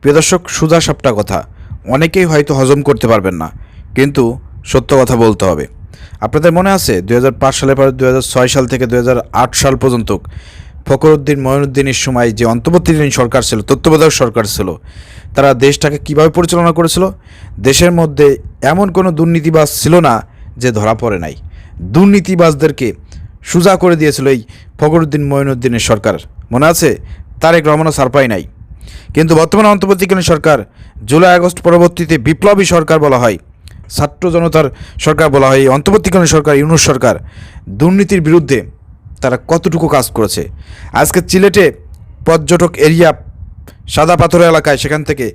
প্রিয় দর্শক সুজা সাপটা কথা। অনেকেই হয়তো হজম করতে পারবেন না, কিন্তু সত্য কথা বলতে হবে। আপনাদের মনে আছে দু হাজার পাঁচ সালের পর দু হাজার ছয় সাল থেকে দু হাজার আট সাল পর্যন্ত ফখরুদ্দিন, মঈনুদ্দিনের সময় যে অন্তর্বর্তীকালীন সরকার ছিল, তত্ত্বাবধায়ক সরকার ছিল, তারা দেশটাকে কীভাবে পরিচালনা করেছিল? দেশের মধ্যে এমন কোনো দুর্নীতিবাজ ছিল না যে ধরা পড়ে নাই। দুর্নীতিবাজদেরকে সুজা করে দিয়েছিল এই ফখরুদ্দিন, মঈনুদ্দিনের সরকার। মনে আছে? তারেক রহমানও সারপাই নাই। কিন্তু বর্তমানে অন্তর্বর্তীকালীন সরকার জুলাই আগস্ট পরবর্তীতে বিপ্লবী সরকার বলা হয়, ছাত্র জনতার সরকার বলা হয় অন্তর্বর্তীকালীন সরকার, ইউনুস সরকার দুর্নীতির বিরুদ্ধে তারা কতটুকু কাজ করেছে? আজকে সিলেটে পর্যটক এরিয়া সাদা পাথর এলাকায় সেখান থেকে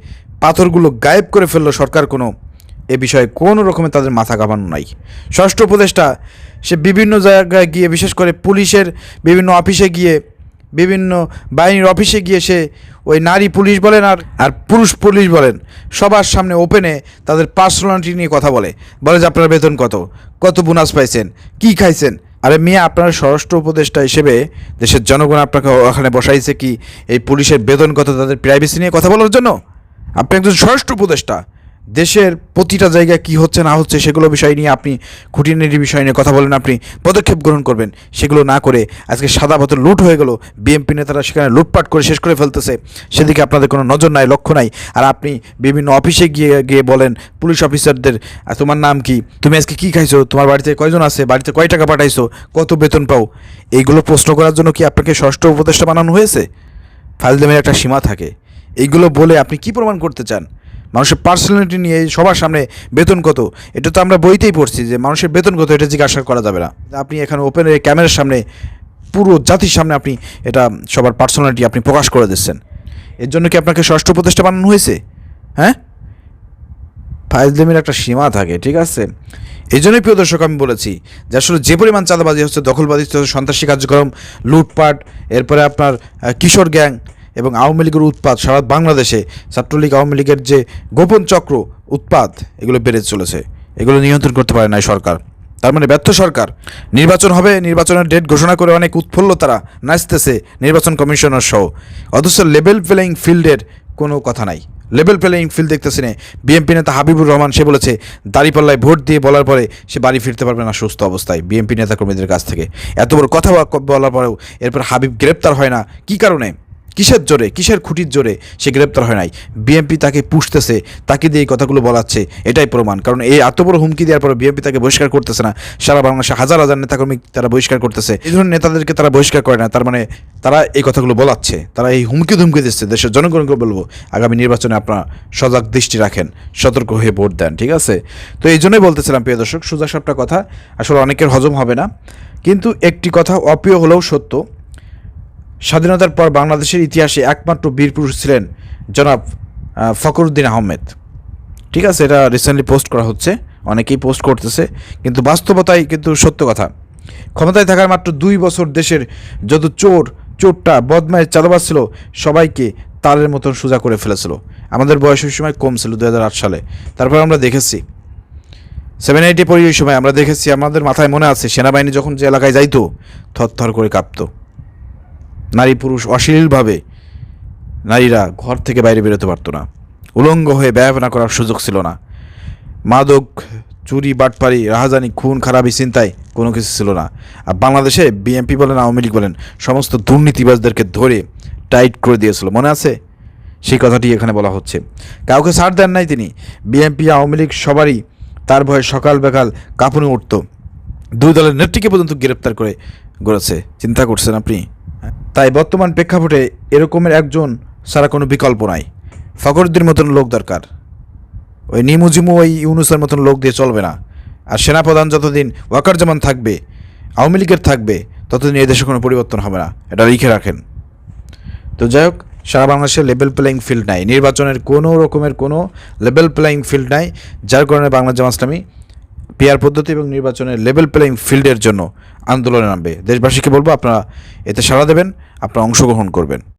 পাথরগুলো গায়েব করে ফেলল সরকার কোনো, এ বিষয়ে কোনো রকমের তাদের মাথা কামানো নাই। ষষ্ঠ উপদেষ্টা সে বিভিন্ন জায়গায় গিয়ে, বিশেষ করে পুলিশের বিভিন্ন অফিসে গিয়ে বিভিন্ন বাহিনীর অফিসে গিয়ে সে ওই নারী পুলিশ বলেন আর আর পুরুষ পুলিশ বলেন, সবার সামনে ওপেনে তাদের পার্সোনালিটি নিয়ে কথা বলে। বলে যে, আপনার বেতন কত? কত বোনাস পাইছেন? কি খাইছেন? আরে মেয়ে, আপনার স্বরাষ্ট্র উপদেষ্টা হিসেবে দেশের জনগণ আপনাকে ওখানে বসাইছে কি এই পুলিশের বেতন কত তাদের প্রাইভেসি নিয়ে কথা বলার জন্য? আপনি একজন স্বরাষ্ট্র উপদেষ্টা। দেশের প্রতিটা জায়গায় কি হচ্ছে, না হচ্ছে, সেগুলো বিষয় নিয়ে আপনি খুঁটিনাটি বিষয় নিয়ে কথা বলেন, আপনি পদক্ষেপ গ্রহণ করবেন, সেগুলো না করে আজকে সাদা পথে লুট হয়ে গেল বিএমপি নেতারা সেখানে লুটপাট করে শেষ করে ফেলতেছে, সেদিকে আপনাদের কোনো নজর নাই, লক্ষ্য নাই। আর আপনি বিভিন্ন অফিসে গিয়ে গিয়ে বলেন, পুলিশ অফিসারদের তোমার নাম কি? তুমি আজকে কি খাইছো? তোমার বাড়িতে কয়জন আছে? বাড়িতে কয় টাকা পাঠাইছো? কত বেতন পাও? এইগুলো প্রশ্ন করার জন্য কি আপনাকে ষষ্ঠ উপদেষ্টা বানানো হয়েছে? ফাজলামের একটা সীমা থাকে। এইগুলো বলে আপনি কি প্রমাণ করতে চান? মানুষের পার্সোনালিটি নিয়ে সবার সামনে বেতন কত? এটা তো আমরা বইতেই পড়ছি যে মানুষের বেতন কত, এটা জিজ্ঞাসা করা যাবে না। আপনি এখানে ওপেন ক্যামেরার সামনে, পুরো জাতির সামনে আপনি এটা সবার পার্সোনালিটি আপনি প্রকাশ করে দিচ্ছেন। এর জন্য কি আপনাকে ষষ্ঠ প্রতিষ্ঠা বানানো হয়েছে? হ্যাঁ? ফাইজলেমির একটা সীমা থাকে, ঠিক আছে? এই জন্যই প্রিয় দর্শক, আমি বলেছি যে আসলে যে পরিমাণ চাঁদাবাজি হচ্ছে, দখলবাজি হচ্ছে, সন্ত্রাসী কার্যক্রম, লুটপাট, এরপরে আপনার কিশোর গ্যাং এবং আওয়ামী লীগের উৎপাত, সারা বাংলাদেশে ছাত্রলীগ, আওয়ামী লীগের যে গোপন চক্র, উৎপাত, এগুলো বেড়ে চলেছে। এগুলো নিয়ন্ত্রণ করতে পারে না সরকার। তার মানে ব্যর্থ সরকার। নির্বাচন হবে, নির্বাচনের ডেট ঘোষণা করে অনেক উৎফুল্ল তারা নাচতেছে নির্বাচন কমিশনার সহ। অথচ লেভেল প্লেয়িং ফিল্ডের কোনো কথা নাই। লেভেল প্লেয়িং ফিল্ড দেখতেছি না, বিএনপি নেতা হাবিবুর রহমান, সে বলেছে, দাঁড়িপাল্লায় ভোট দিয়ে বলার পরে সে বাড়ি ফিরতে পারবে না সুস্থ অবস্থায় বিএনপি নেতাকর্মীদের কাছ থেকে। এত বড় কথা বলার পরেও এরপর হাবিব গ্রেপ্তার হয় না। কি কারণে? কিসের জোরে, কিসের খুঁটির জোরে সে গ্রেপ্তার হয় নাই? বিএনপি তাকে পুষতেছে, তাকে দিয়ে এই কথাগুলো বলাচ্ছে এটাই প্রমাণ। কারণ এই এত বড় হুমকি দেওয়ার পরে বিএনপি তাকে বহিষ্কার করতেছে না। সারা বাংলাদেশে হাজার হাজার নেতাকর্মী তারা বহিষ্কার করতেছে। এই ধরনের নেতাদেরকে তারা বহিষ্কার করে না, তার মানে তারা এই কথাগুলো বলাচ্ছে। তারা এই হুমকি ধুমকি দিচ্ছে, দেশের জনগণকে বলব, আগামী নির্বাচনে আপনারা সজাগ দৃষ্টি রাখেন, সতর্ক হয়ে ভোট দেন, ঠিক আছে? তো এই জন্যই বলতেছিলাম, প্রিয় দর্শক, সোজা সাপটা কথা, আসলে অনেকের হজম হবে না। কিন্তু একটি কথা অপ্রিয় হলেও সত্য স্বাধীনতার পর বাংলাদেশের ইতিহাসে একমাত্র বীর পুরুষ ছিলেন জনাব ফখরুদ্দিন আহমেদ। ঠিক আছে, এটা রিসেন্টলি পোস্ট করা হচ্ছে, অনেকেই পোস্ট করতেছে, কিন্তু বাস্তবতাই কিন্তু সত্য কথা। ক্ষমতায় থাকার মাত্র দুই বছর দেশের যত চোর, চোরটা, বদমায়ের চাঁদাবাজ ছিল, সবাইকে তালের মতন সোজা করে ফেলেছিল। আমাদের বয়স ওই সময় কম ছিল দু হাজার আট সালে। তারপর আমরা দেখেছি সেভেন এইটে পড়ি ওই সময় আমরা দেখেছি, আমাদের মাথায় মনে আছে, সেনাবাহিনী যখন যে এলাকায় যাইতো থর করে কাঁপতো। নারী পুরুষ অশ্লীলভাবে নারীরা ঘর থেকে বাইরে বেরোতে পারতো না। উলঙ্গ হয়ে ব্যবহার করার সুযোগ ছিল না। মাদক, চুরি, বাটপারি, রাহাজানি, খুন, খারাপি চিন্তায় কোনো কিছু ছিল না। আর বাংলাদেশে বিএনপি বলেন, আওয়ামী লীগ বলেন, সমস্ত দুর্নীতিবাজদেরকে ধরে টাইট করে দিয়েছিল। মনে আছে? সেই কথাটি এখানে বলা হচ্ছে। কাউকে ছাড় দেন নাই তিনি। বিএনপি, আওয়ামী লীগ সবারই তার ভয়ে সকাল বেকাল কাঁপুনে উঠত। দুই দলের নেত্রীকে পর্যন্ত গ্রেপ্তার করে গড়েছে। চিন্তা করছেন আপনি? তাই বর্তমান প্রেক্ষাপটে এরকমের একজন ছাড়া কোনো বিকল্প নাই। ফখরুদ্দিন মতন লোক দরকার। ওই নিমুজিমু ওই ইউনুসের মতন লোক দিয়ে চলবে না। আর সেনাপ্রধান যতদিন ওয়াকার যেমন থাকবে, আওয়ামী লীগের থাকবে, ততদিন এই দেশে কোনো পরিবর্তন হবে না। এটা লিখে রাখেন। তো যাই হোক, সারা বাংলাদেশে লেভেল প্লেয়িং ফিল্ড নাই। নির্বাচনের কোনো রকমের কোনো লেভেল প্লেয়িং ফিল্ড নাই, যার কারণে বাংলা জামা ইসলামী পিয়ার পদ্ধতি এবং নির্বাচনের লেভেল প্লেয়িং ফিল্ডের জন্য আন্দোলনে নামবে। দেশবাসীকে বলব, আপনারা এতে সাড়া দেবেন, আপনারা অংশগ্রহণ করবেন।